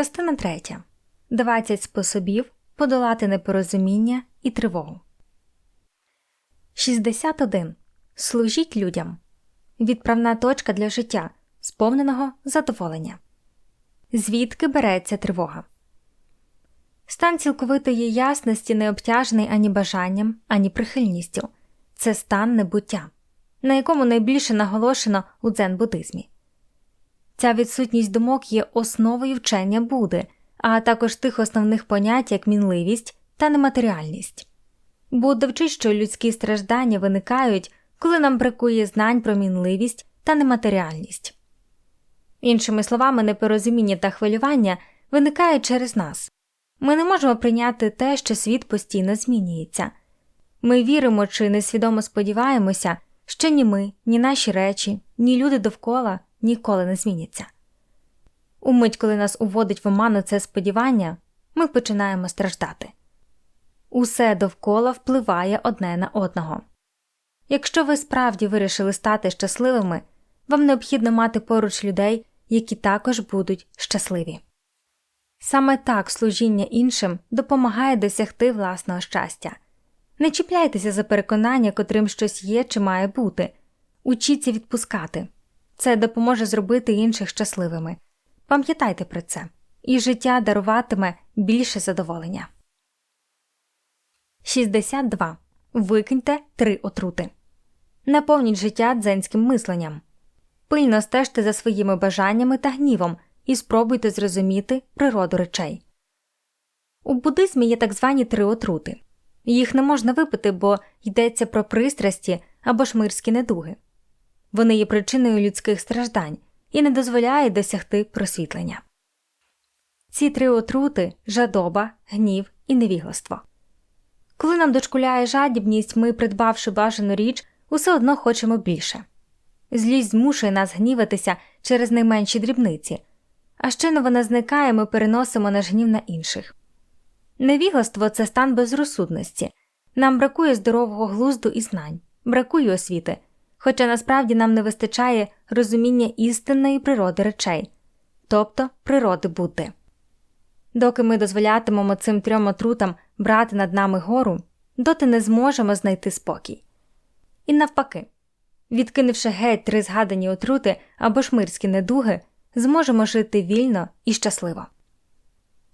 Частина 3. 20 способів подолати непорозуміння і тривогу. 61. Служіть людям. Відправна точка для життя, сповненого задоволення. Звідки береться тривога? Стан цілковитої ясності не обтяжений ані бажанням, ані прихильністю. Це стан небуття, на якому найбільше наголошено у дзен буддизмі. Ця відсутність думок є основою вчення Буди, а також тих основних понять, як мінливість та нематеріальність. Будда вчить, що людські страждання виникають, коли нам бракує знань про мінливість та нематеріальність. Іншими словами, непорозуміння та хвилювання виникають через нас. Ми не можемо прийняти те, що світ постійно змінюється. Ми віримо чи несвідомо сподіваємося, що ні ми, ні наші речі, ні люди довкола ніколи не зміняться. У мить, коли нас уводить в оману це сподівання, ми починаємо страждати. Усе довкола впливає одне на одного. Якщо ви справді вирішили стати щасливими, вам необхідно мати поруч людей, які також будуть щасливі. Саме так служіння іншим допомагає досягти власного щастя. Не чіпляйтеся за переконання, котрим щось є чи має бути, учіться відпускати. Це допоможе зробити інших щасливими. Пам'ятайте про це, і життя даруватиме більше задоволення. 62. Викиньте три отрути. Наповніть життя дзенським мисленням. Пильно стежте за своїми бажаннями та гнівом і спробуйте зрозуміти природу речей. У буддизмі є так звані три отрути. Їх не можна випити, бо йдеться про пристрасті або шмирські недуги. Вони є причиною людських страждань і не дозволяють досягти просвітлення. Ці три отрути жадоба, гнів і невігластво. Коли нам дошкуляє жадібність, ми, придбавши бажану річ, усе одно хочемо більше. Злість змушує нас гніватися через найменші дрібниці, а щойно вона зникає, ми переносимо наш гнів на інших. Невігластво це стан безрозсудності. Нам бракує здорового глузду і знань, бракує освіти, хоча насправді нам не вистачає розуміння істинної природи речей, тобто природи бути. Доки ми дозволятимемо цим трьом отрутам брати над нами гору, доти не зможемо знайти спокій. І навпаки, відкинувши геть три згадані отрути або шмирські недуги, зможемо жити вільно і щасливо.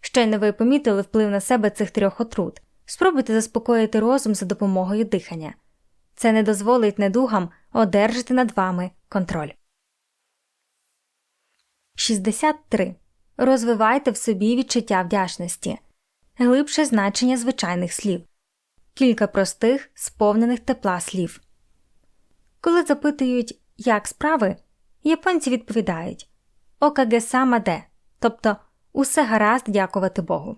Щойно ви помітили вплив на себе цих трьох отрут, спробуйте заспокоїти розум за допомогою дихання. Це не дозволить недугам одержати над вами контроль. 63. Розвивайте в собі відчуття вдячності, глибше значення звичайних слів, кілька простих, сповнених тепла слів. Коли запитують, як справи, японці відповідають Окаге сама де, тобто усе гаразд дякувати Богу.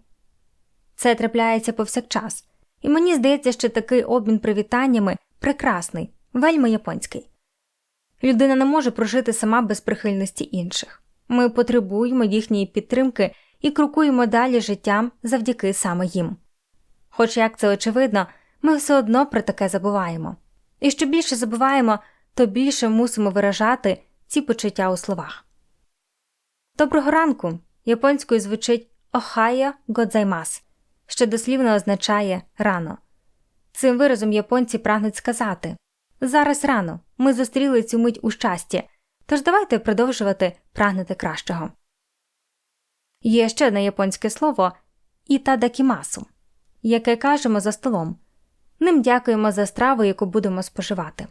Це трапляється повсякчас, і мені здається, що такий обмін привітаннями прекрасний, вельми японський. Людина не може прожити сама без прихильності інших. Ми потребуємо їхньої підтримки і крокуємо далі життям завдяки саме їм. Хоч як це очевидно, ми все одно про таке забуваємо. І що більше забуваємо, то більше мусимо виражати ці почуття у словах. Доброго ранку японською звучить Охайо Годзаймас, що дослівно означає рано. Цим виразом японці прагнуть сказати зараз рано, ми зустріли цю мить у щасті, тож давайте продовжувати прагнути кращого. Є ще одне японське слово ітадакімасу, яке кажемо за столом. Ним дякуємо за страву, яку будемо споживати.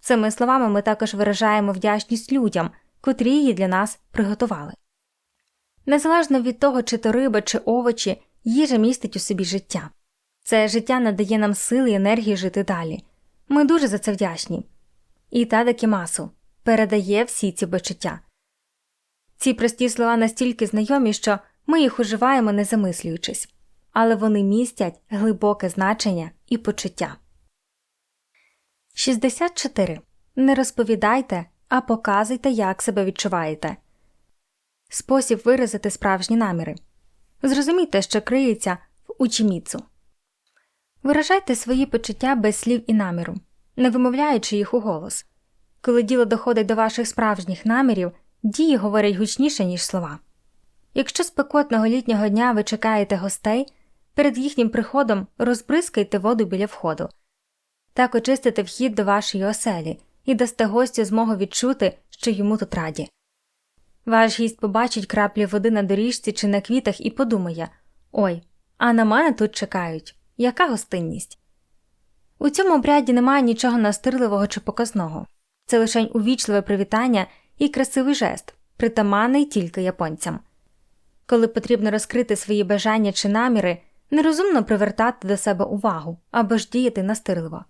Цими словами ми також виражаємо вдячність людям, котрі її для нас приготували. Незалежно від того, чи то риба, чи овочі, їжа містить у собі життя. Це життя надає нам сили і енергії жити далі. Ми дуже за це вдячні. І Тада Кімасу передає всі ці почуття. Ці прості слова настільки знайомі, що ми їх уживаємо, не замислюючись, але вони містять глибоке значення і почуття. 64. Не розповідайте, а показуйте, як себе відчуваєте. Спосіб виразити справжні наміри. Зрозумійте, що криється в учіміцу. Виражайте свої почуття без слів і наміру, не вимовляючи їх у голос. Коли діло доходить до ваших справжніх намірів, дії говорять гучніше, ніж слова. Якщо спекотного літнього дня ви чекаєте гостей, перед їхнім приходом розбризкайте воду біля входу. Так очистите вхід до вашої оселі і дасте гостю змогу відчути, що йому тут раді. Ваш гість побачить краплі води на доріжці чи на квітах і подумає Ой, а на мене тут чекають. Яка гостинність? У цьому обряді немає нічого настирливого чи показного, це лише увічливе привітання і красивий жест, притаманний тільки японцям. Коли потрібно розкрити свої бажання чи наміри, нерозумно привертати до себе увагу або ж діяти настирливо.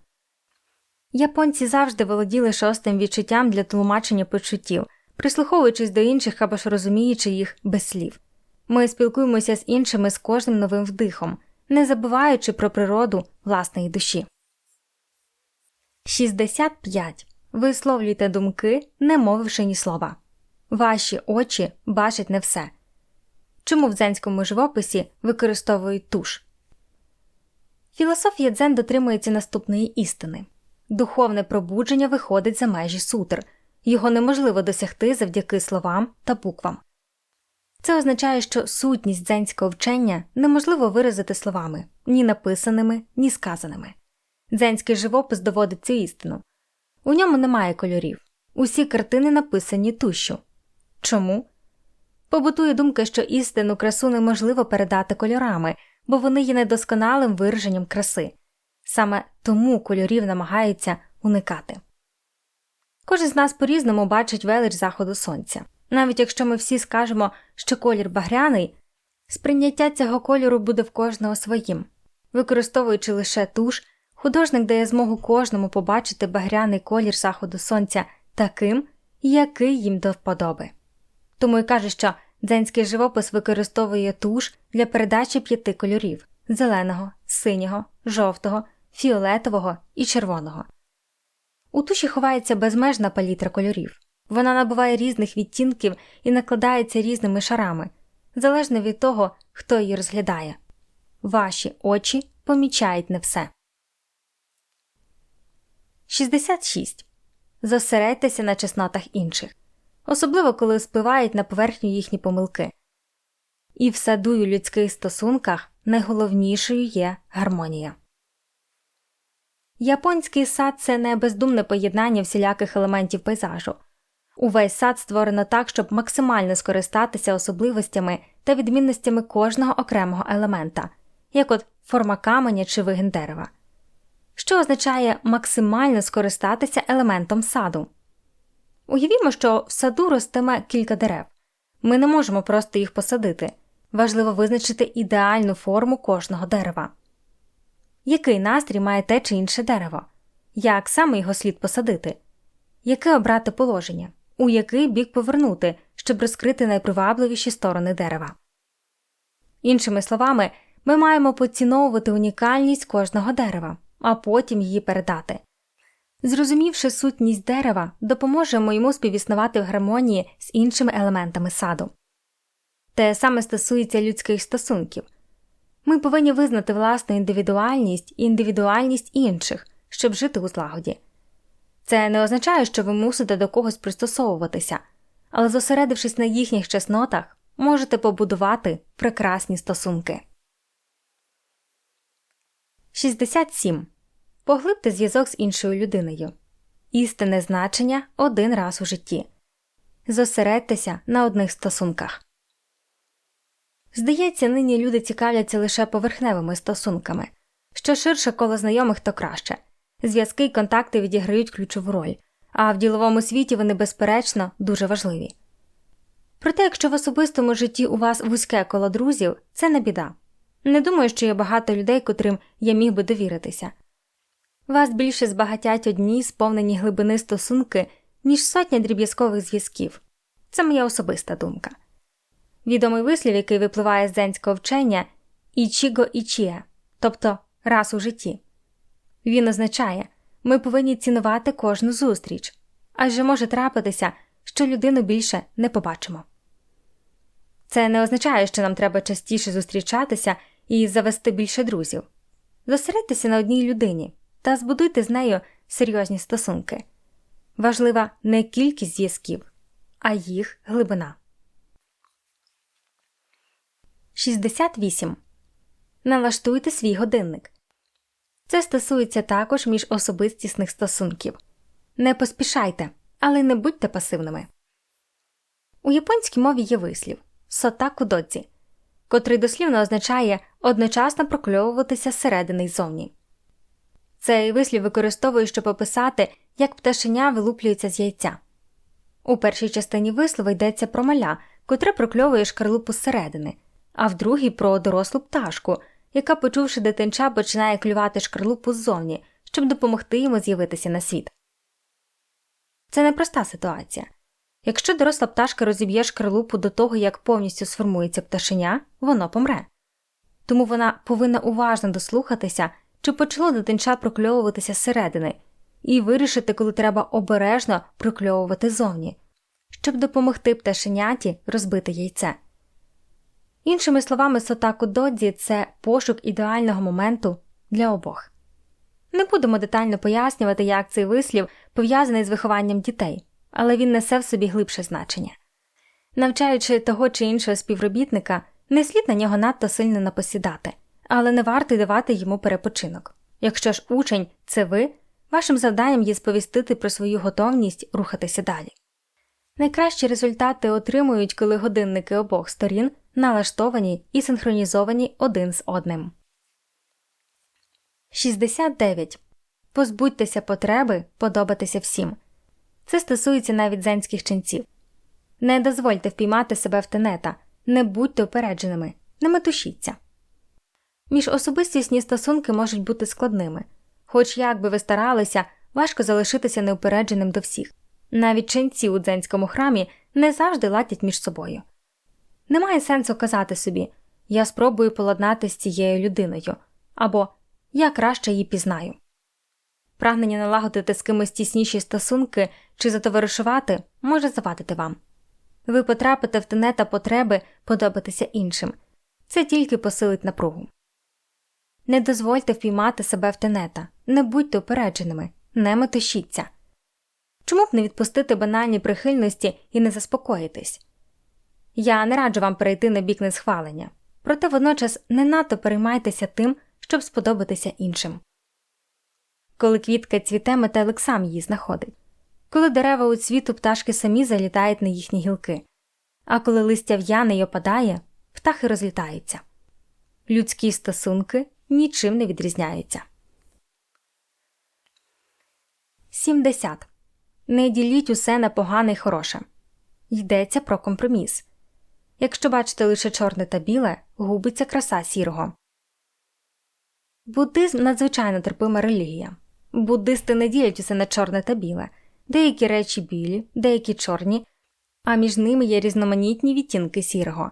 Японці завжди володіли шостим відчуттям для тлумачення почуттів, прислуховуючись до інших або ж розуміючи їх без слів. Ми спілкуємося з іншими з кожним новим вдихом, не забуваючи про природу власної душі. 65. Висловлюйте думки, не мовивши ні слова. Ваші очі бачать не все. Чому в дзенському живописі використовують туш? Філософія дзен дотримується наступної істини духовне пробудження виходить за межі сутр, його неможливо досягти завдяки словам та буквам. Це означає, що сутність дзенського вчення неможливо виразити словами ні написаними, ні сказаними. Дзенський живопис доводить цю істину у ньому немає кольорів, усі картини написані тущу. Чому? Побутує думка, що істинну красу неможливо передати кольорами, бо вони є недосконалим вираженням краси. Саме тому кольорів намагаються уникати. Кожен з нас по різному бачить велич заходу сонця. Навіть якщо ми всі скажемо, що колір багряний, сприйняття цього кольору буде в кожного своїм. Використовуючи лише туш, художник дає змогу кожному побачити багряний колір заходу сонця таким, який їм до вподоби. Тому й каже, що дзенський живопис використовує туш для передачі п'яти кольорів зеленого, синього, жовтого, фіолетового і червоного. У туші ховається безмежна палітра кольорів. Вона набуває різних відтінків і накладається різними шарами, залежно від того, хто її розглядає. Ваші очі помічають не все. 66. Зосередьтеся на чеснотах інших, особливо коли спливають на поверхню їхні помилки. І в саду у людських стосунках найголовнішою є гармонія. Японський сад це не бездумне поєднання всіляких елементів пейзажу. Увесь сад створено так, щоб максимально скористатися особливостями та відмінностями кожного окремого елемента, як от форма каменя чи вигін дерева, що означає максимально скористатися елементом саду. Уявімо, що в саду ростиме кілька дерев. Ми не можемо просто їх посадити. Важливо визначити ідеальну форму кожного дерева. Який настрій має те чи інше дерево? Як саме його слід посадити? Яке обрати положення? У який бік повернути, щоб розкрити найпривабливіші сторони дерева? Іншими словами, ми маємо поціновувати унікальність кожного дерева, а потім її передати. Зрозумівши сутність дерева, допоможемо йому співіснувати в гармонії з іншими елементами саду. Те саме стосується людських стосунків. Ми повинні визнати власну індивідуальність і індивідуальність інших, щоб жити у злагоді. Це не означає, що ви мусите до когось пристосовуватися, але зосередившись на їхніх чеснотах, можете побудувати прекрасні стосунки. 67. Поглибте зв'язок з іншою людиною. Істинне значення один раз у житті. Зосередьтеся на одних стосунках. Здається, нині люди цікавляться лише поверхневими стосунками. Що ширше коло знайомих, то краще. Зв'язки й контакти відіграють ключову роль, а в діловому світі вони, безперечно, дуже важливі. Проте, якщо в особистому житті у вас вузьке коло друзів, це не біда. Не думаю, що є багато людей, котрим я міг би довіритися. Вас більше збагатять одні сповнені глибини стосунки, ніж сотня дріб'язкових зв'язків. Це моя особиста думка. Відомий вислів, який випливає з дзенського вчення ічіго ічіє, тобто раз у житті. Він означає, ми повинні цінувати кожну зустріч, адже може трапитися, що людину більше не побачимо. Це не означає, що нам треба частіше зустрічатися і завести більше друзів. Зосередьтеся на одній людині та збудуйте з нею серйозні стосунки. Важлива не кількість зв'язків, а їх глибина. 68. Налаштуйте свій годинник. Це стосується також міжособистісних стосунків. Не поспішайте, але не будьте пасивними. У японській мові є вислів сотаку додзі, котрий дослівно означає одночасно прокльовуватися зсередини й зовні. Цей вислів використовую, щоб описати, як пташеня вилуплюється з яйця. У першій частині вислову йдеться про маля, котре прокльовує шкарлупу зсередини, а в другій про дорослу пташку, яка, почувши дитинча, починає клювати шкарлупу ззовні, щоб допомогти йому з'явитися на світ. Це непроста ситуація. Якщо доросла пташка розіб'є шкарлупу до того, як повністю сформується пташеня, воно помре. Тому вона повинна уважно дослухатися, чи почало дитинча прокльовуватися зсередини, і вирішити, коли треба обережно прокльовувати зовні, щоб допомогти пташеняті розбити яйце. Іншими словами, сотаку додзі це пошук ідеального моменту для обох. Не будемо детально пояснювати, як цей вислів пов'язаний з вихованням дітей, але він несе в собі глибше значення. Навчаючи того чи іншого співробітника, не слід на нього надто сильно напосідати, але не варто й давати йому перепочинок. Якщо ж учень це ви, вашим завданням є сповістити про свою готовність рухатися далі. Найкращі результати отримують, коли годинники обох сторін налаштовані і синхронізовані один з одним. 69. Позбудьтеся потреби подобатися всім. Це стосується навіть зенських ченців. Не дозвольте впіймати себе в тенета, не будьте упередженими, не метушіться. Міжособистісні стосунки можуть бути складними, хоч як би ви старалися, важко залишитися неупередженим до всіх. Навіть ченці у дзенському храмі не завжди ладять між собою. Немає сенсу казати собі я спробую поладнати з цією людиною або я краще її пізнаю. Прагнення налагодити з кимось тісніші стосунки чи затоваришувати може завадити вам. Ви потрапите в тенета потреби подобатися іншим це тільки посилить напругу. Не дозвольте впіймати себе в тенета, не будьте упередженими, не метушіться. Чому б не відпустити банальні прихильності і не заспокоїтись? Я не раджу вам перейти на бік несхвалення, проте водночас не надто переймайтеся тим, щоб сподобатися іншим. Коли квітка цвіте, метелик сам її знаходить, коли дерева у цвіту пташки самі залітають на їхні гілки, а коли листя в'яне й опадає, птахи розлітаються. Людські стосунки нічим не відрізняються. 70. Не діліть усе на погане й хороше. Йдеться про компроміс. Якщо бачите лише чорне та біле, губиться краса сірого. Буддизм надзвичайно терпима релігія. Буддисти не ділять усе на чорне та біле, деякі речі білі, деякі чорні, а між ними є різноманітні відтінки сірого.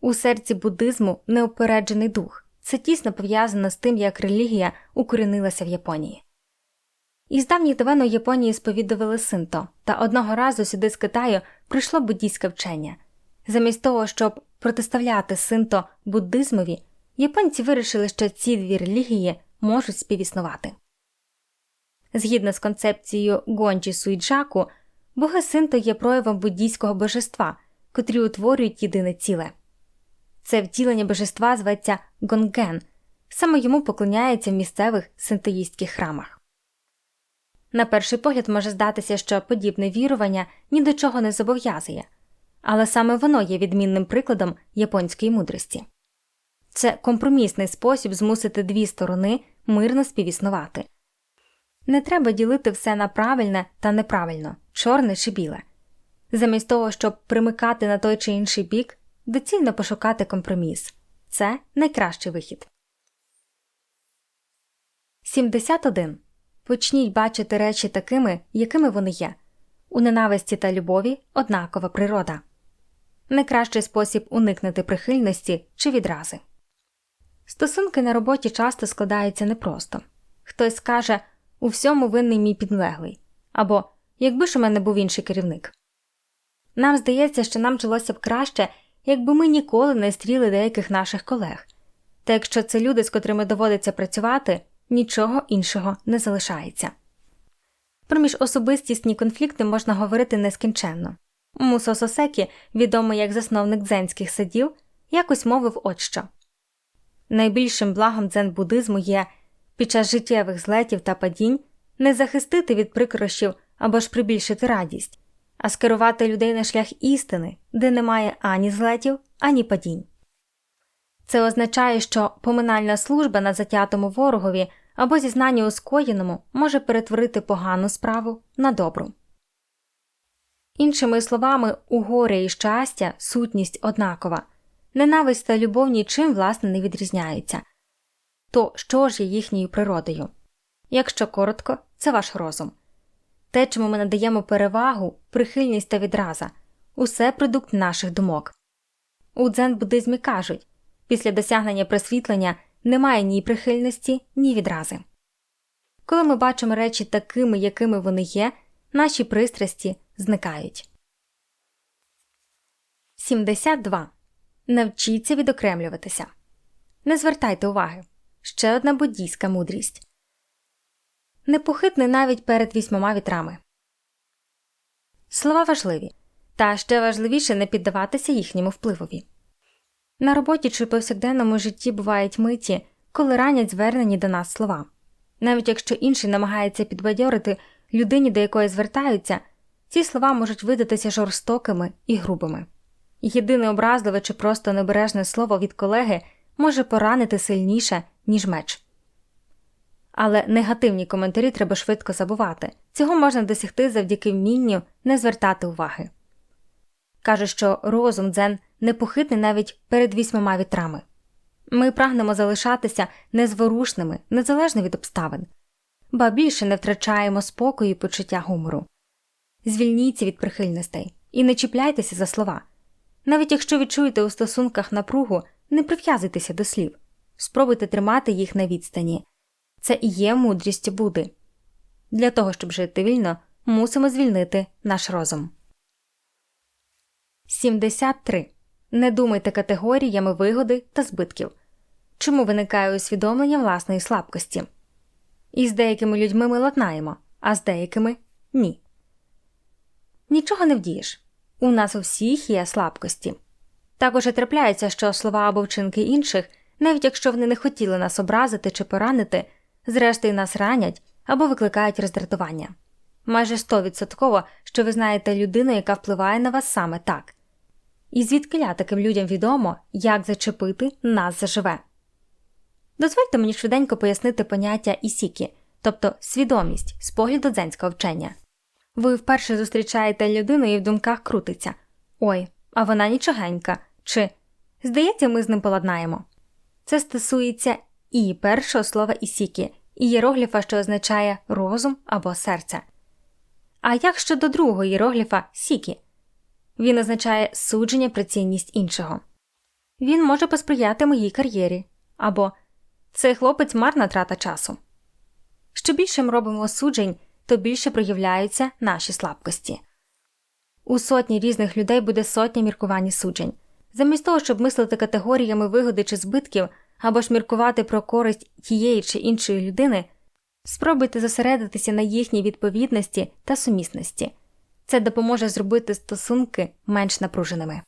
У серці буддизму неопереджений дух. Це тісно пов'язано з тим, як релігія укорінилася в Японії. Із давніх давен у Японії сповідували синто, та одного разу сюди з Китаю прийшло буддійське вчення. Замість того, щоб протиставляти синто буддизмові, японці вирішили, що ці дві релігії можуть співіснувати. Згідно з концепцією Гонджі Суйджаку, боги синто є проявом буддійського божества, котрі утворюють єдине ціле. Це втілення божества зветься Гонген, саме йому поклоняється в місцевих синтоїстських храмах. На перший погляд може здатися, що подібне вірування ні до чого не зобов'язує, але саме воно є відмінним прикладом японської мудрості це компромісний спосіб змусити дві сторони мирно співіснувати. Не треба ділити все на правильне та неправильно, чорне чи біле. Замість того, щоб примикати на той чи інший бік, доцільно пошукати компроміс це найкращий вихід. 71. Почніть бачити речі такими, якими вони є. У ненависті та любові однакова природа. Найкращий спосіб уникнути прихильності чи відрази. Стосунки на роботі часто складаються непросто. Хтось скаже у всьому винний мій підлеглий або якби ж у мене був інший керівник. Нам здається, що нам жилося б краще, якби ми ніколи не стріли деяких наших колег, та якщо це люди, з котрими доводиться працювати, нічого іншого не залишається. Про міжособистісні конфлікти можна говорити нескінченно. Мусо Сосекі, відомий як засновник дзенських садів, якось мовив от що найбільшим благом дзен буддизму є під час життєвих злетів та падінь не захистити від прикрощів або ж прибільшити радість, а скерувати людей на шлях істини, де немає ані злетів, ані падінь. Це означає, що поминальна служба на затятому ворогові або зізнання у скоєному може перетворити погану справу на добру. Іншими словами, у горя і щастя сутність однакова, ненависть та любов нічим власне не відрізняються. То що ж є їхньою природою? Якщо коротко, це ваш розум. Те, чому ми надаємо перевагу, прихильність та відраза усе продукт наших думок. У дзен буддизмі кажуть після досягнення просвітлення немає ні прихильності, ні відрази. Коли ми бачимо речі такими, якими вони є, наші пристрасті зникають. 72. Навчіться відокремлюватися. Не звертайте уваги. Ще одна буддійська мудрість. Непохитний навіть перед вісьмома вітрами. Слова важливі, та ще важливіше не піддаватися їхньому впливові. На роботі чи повсякденному житті бувають миті, коли ранять звернені до нас слова. Навіть якщо інший намагається підбадьорити людині, до якої звертаються, ці слова можуть видатися жорстокими і грубими. Єдине образливе чи просто небережне слово від колеги може поранити сильніше, ніж меч. Але негативні коментарі треба швидко забувати цього можна досягти завдяки вмінню не звертати уваги. Каже, що розум дзен непохитний навіть перед вісьмома вітрами. Ми прагнемо залишатися незворушними, незалежно від обставин, ба більше не втрачаємо спокою і почуття гумору. Звільніться від прихильностей і не чіпляйтеся за слова. Навіть якщо відчуєте у стосунках напругу, не прив'язуйтеся до слів, спробуйте тримати їх на відстані. Це і є мудрість Буди. Для того, щоб жити вільно, мусимо звільнити наш розум. 73. Не думайте категоріями вигоди та збитків. Чому виникає усвідомлення власної слабкості? Із деякими людьми ми ладнаємо, а з деякими ні. Нічого не вдієш. У нас у всіх є слабкості. Також і трапляється, що слова або вчинки інших, навіть якщо вони не хотіли нас образити чи поранити, зрештою нас ранять або викликають роздратування. Майже стовідсотково, що ви знаєте людину, яка впливає на вас саме так. І звідкиля таким людям відомо, як зачепити нас заживе. Дозвольте мені швиденько пояснити поняття ісікі, тобто свідомість з погляду дзенського вчення. Ви вперше зустрічаєте людину і в думках крутиться Ой, а вона нічогенька, чи здається, ми з ним поладнаємо. Це стосується і першого слова ісікі, і єрогліфа, що означає розум або серце. А як щодо другого єрогліфа сікі? Він означає судження про цінність іншого. Він може посприяти моїй кар'єрі або цей хлопець марна трата часу. Що більше ми робимо суджень, то більше проявляються наші слабкості. У сотні різних людей буде сотня міркувань і суджень. Замість того, щоб мислити категоріями вигоди чи збитків або ж міркувати про користь тієї чи іншої людини, спробуйте зосередитися на їхній відповідності та сумісності. Це допоможе зробити стосунки менш напруженими.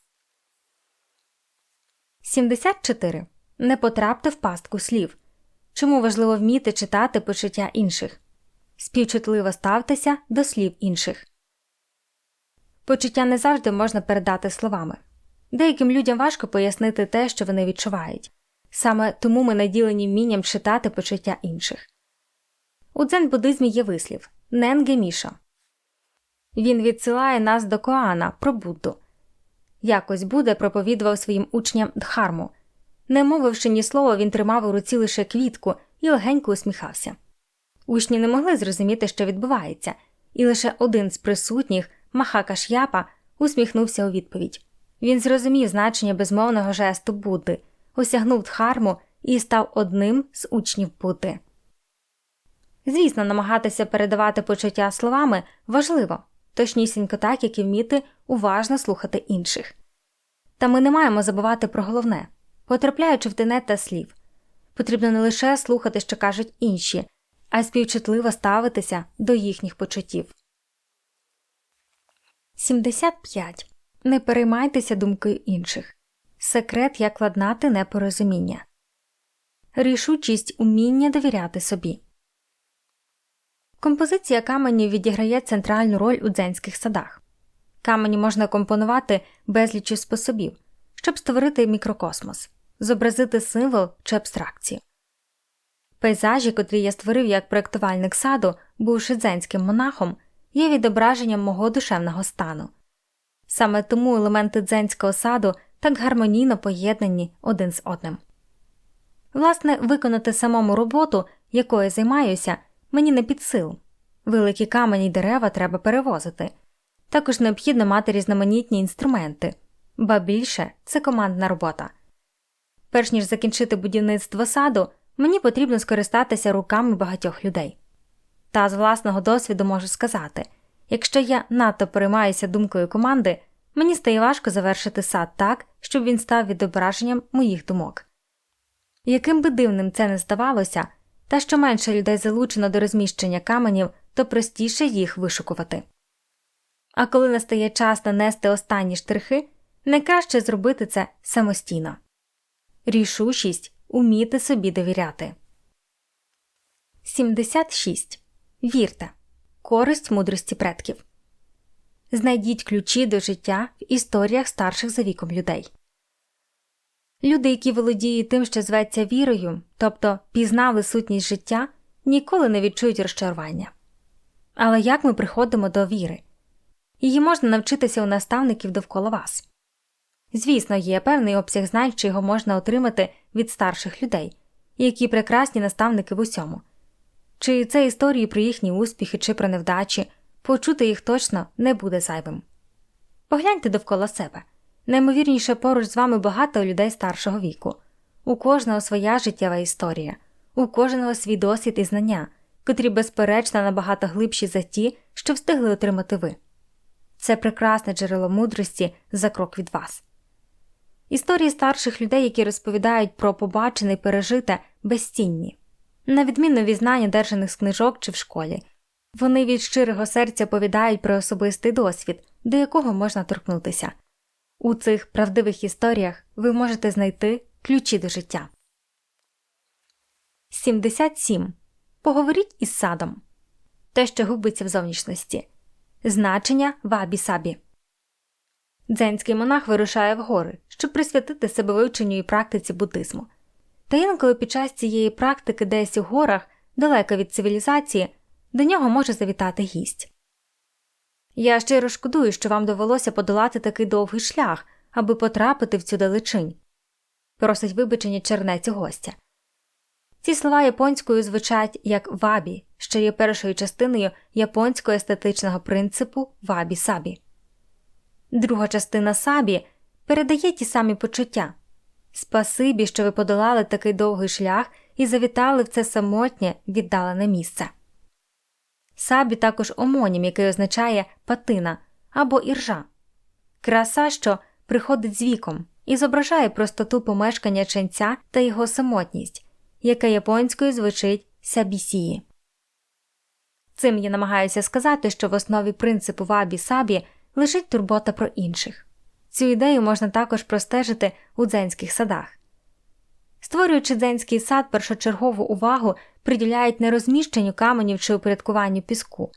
74. Не потрапте в пастку слів. Чому важливо вміти читати почуття інших? Співчутливо ставтеся до слів інших. Почуття не завжди можна передати словами. Деяким людям важко пояснити те, що вони відчувають. Саме тому ми наділені вмінням читати почуття інших. У дзен буддизмі є вислів Ненгемішо. Він відсилає нас до Коана про Будду. Якось Будда проповідував своїм учням дхарму. Не мовивши ні слова, він тримав у руці лише квітку і легенько усміхався. Учні не могли зрозуміти, що відбувається, і лише один з присутніх, Махака Ш'япа, усміхнувся у відповідь. Він зрозумів значення безмовного жесту Будди, осягнув дхарму і став одним з учнів Будди. Звісно, намагатися передавати почуття словами важливо, точнісінько так, як і вміти уважно слухати інших. Та ми не маємо забувати про головне потрапляючи в тенет та слів. Потрібно не лише слухати, що кажуть інші, а й співчутливо ставитися до їхніх почуттів. 75. Не переймайтеся думкою інших. секрет, як ладнати непорозуміння, рішучість уміння довіряти собі. Композиція каменів відіграє центральну роль у дзенських садах. Камені можна компонувати безлічю способів, щоб створити мікрокосмос, зобразити символ чи абстракцію. Пейзажі, котрі я створив як проєктувальник саду, бувши дзенським монахом, є відображенням мого душевного стану. Саме тому елементи дзенського саду так гармонійно поєднані один з одним. Власне, виконати самому роботу, якою займаюся, мені не під силу. Великі камені й дерева треба перевозити. Також необхідно мати різноманітні інструменти, ба більше це командна робота. Перш ніж закінчити будівництво саду, мені потрібно скористатися руками багатьох людей. Та з власного досвіду можу сказати якщо я надто переймаюся думкою команди, мені стає важко завершити сад так, щоб він став відображенням моїх думок. Яким би дивним це не здавалося, та що менше людей залучено до розміщення каменів, то простіше їх вишукувати. А коли настає час нанести останні штрихи, найкраще зробити це самостійно. Рішучість уміти собі довіряти. 76. Вірте. Користь мудрості предків. Знайдіть ключі до життя в історіях старших за віком людей. Люди, які володіють тим, що зветься вірою, тобто пізнали сутність життя, ніколи не відчують розчарування. Але як ми приходимо до віри? Її можна навчитися у наставників довкола вас. Звісно, є певний обсяг знань, що його можна отримати від старших людей, які прекрасні наставники в усьому. Чи це історії про їхні успіхи чи про невдачі, почути їх точно не буде зайвим. Погляньте довкола себе. Наймовірніше поруч з вами багато людей старшого віку, у кожного своя життєва історія, у кожного свій досвід і знання, котрі, безперечно, набагато глибші за ті, що встигли отримати ви. Це прекрасне джерело мудрості за крок від вас. Історії старших людей, які розповідають про побачене і пережите, безцінні, на відміну від знань, одержаних з книжок чи в школі. Вони від щирого серця повідають про особистий досвід, до якого можна торкнутися. У цих правдивих історіях ви можете знайти ключі до життя. 77. Поговоріть із садом. Те, що губиться в зовнішності. Значення вабі сабі. Дзенський монах вирушає в гори, щоб присвятити себе вивченню і практиці буддизму. Та інколи під час цієї практики десь у горах, далеко від цивілізації, до нього може завітати гість. Я щиро шкодую, що вам довелося подолати такий довгий шлях, аби потрапити в цю далечинь. Просить вибачення чернець гостя. Ці слова японською звучать як вабі, що є першою частиною японського естетичного принципу вабі сабі. Друга частина сабі передає ті самі почуття спасибі, що ви подолали такий довгий шлях і завітали в це самотнє віддалене місце. Сабі також омонім, який означає патина або іржа, краса, що приходить з віком і зображає простоту помешкання ченця та його самотність, яка японською звучить сабісії. Цим я намагаюся сказати, що в основі принципу вабі сабі лежить турбота про інших. Цю ідею можна також простежити у дзенських садах. Створюючи дзенський сад, першочергову увагу приділяють не розміщенню каменів чи упорядкуванню піску.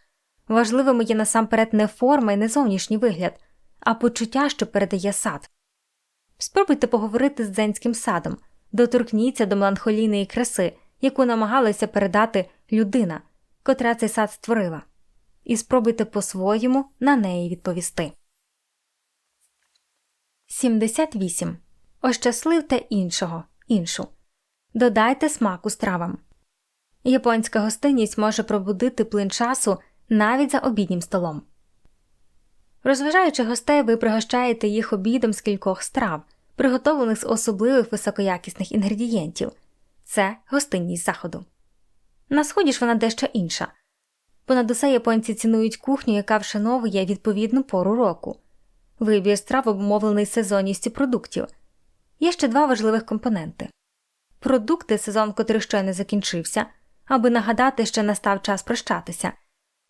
Важливими є насамперед не форма і не зовнішній вигляд, а почуття, що передає сад. Спробуйте поговорити з дзенським садом, доторкніться до меланхолійної краси, яку намагалася передати людина, котра цей сад створила, і спробуйте по-своєму на неї відповісти. 78. Ощасливте іншого, іншу. Додайте смаку стравам. Японська гостинність може пробудити плин часу навіть за обіднім столом. Розважаючи гостей, ви пригощаєте їх обідом з кількох страв, приготовлених з особливих високоякісних інгредієнтів це гостинність заходу. На сході ж вона дещо інша. Понад усе японці цінують кухню, яка вшановує відповідну пору року. Вибір страв обумовлений сезонністю продуктів. Є ще два важливих компоненти продукти, сезон котрих ще не закінчився, аби нагадати, що настав час прощатися,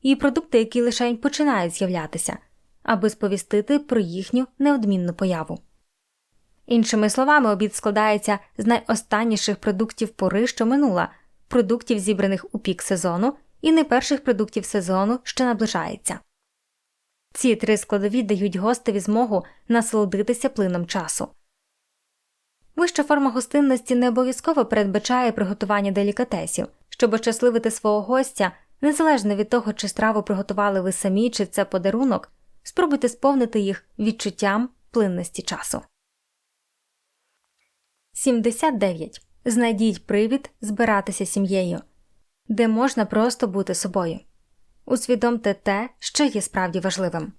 і продукти, які лише починають з'являтися, аби сповістити про їхню неодмінну появу. Іншими словами, обід складається з найостанніших продуктів пори, що минула, продуктів, зібраних у пік сезону, і найперших продуктів сезону, що наближається. Ці три складові дають гостеві змогу насолодитися плином часу. Вища форма гостинності не обов'язково передбачає приготування делікатесів, щоб ощасливити свого гостя, незалежно від того, чи страву приготували ви самі, чи це подарунок, спробуйте сповнити їх відчуттям плинності часу. 79. Знайдіть привід збиратися сім'єю, де можна просто бути собою. Усвідомте те, що є справді важливим.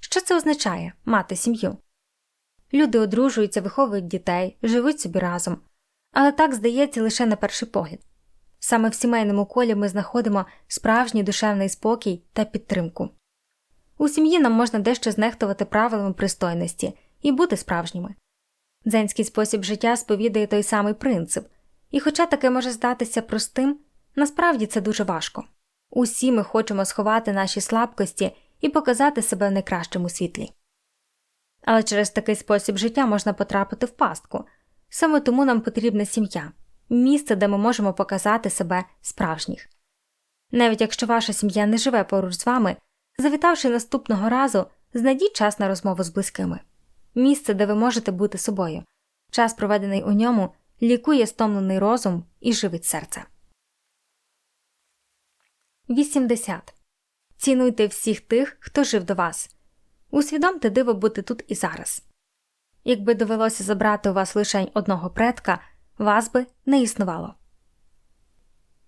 Що це означає мати сім'ю? Люди одружуються, виховують дітей, живуть собі разом, але так здається лише на перший погляд. Саме в сімейному колі ми знаходимо справжній душевний спокій та підтримку. У сім'ї нам можна дещо знехтувати правилами пристойності і бути справжніми. Дзенський спосіб життя сповідає той самий принцип, і, хоча таке може здатися простим, насправді це дуже важко. Усі ми хочемо сховати наші слабкості і показати себе в найкращому світлі. Але через такий спосіб життя можна потрапити в пастку. Саме тому нам потрібна сім'я, місце, де ми можемо показати себе справжніх. Навіть якщо ваша сім'я не живе поруч з вами, завітавши наступного разу, знайдіть час на розмову з близькими місце, де ви можете бути собою. Час, проведений у ньому, лікує стомлений розум і живить серце. 80. Цінуйте всіх тих, хто жив до вас. Усвідомте диво бути тут і зараз. Якби довелося забрати у вас лише одного предка, вас би не існувало.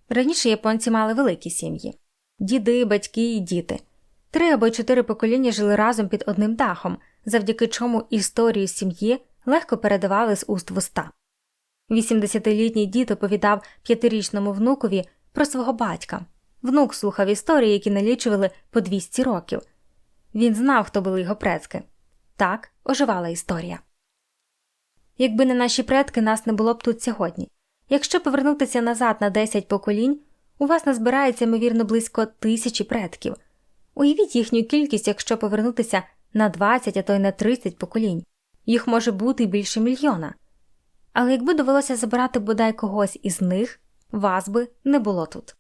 Раніше японці мали великі сім'ї діди, батьки і діти. Три або чотири покоління жили разом під одним дахом, завдяки чому історію сім'ї легко передавали з уст в уста. 80-літній дід оповідав п'ятирічному внукові про свого батька. Внук слухав історії, які налічували по 200 років. Він знав, хто були його предки. Так оживала історія. Якби не наші предки, нас не було б тут сьогодні. Якщо повернутися назад на 10 поколінь, у вас назбирається, ймовірно, близько тисячі предків. Уявіть їхню кількість, якщо повернутися на 20, а то й на 30 поколінь, їх може бути більше мільйона. Але якби довелося забирати бодай когось із них, вас би не було тут.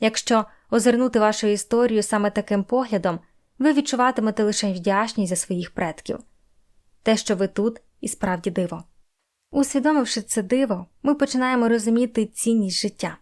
Якщо озирнути вашу історію саме таким поглядом, ви відчуватимете лише вдячність за своїх предків те, що ви тут, і справді диво. Усвідомивши це диво, ми починаємо розуміти цінність життя.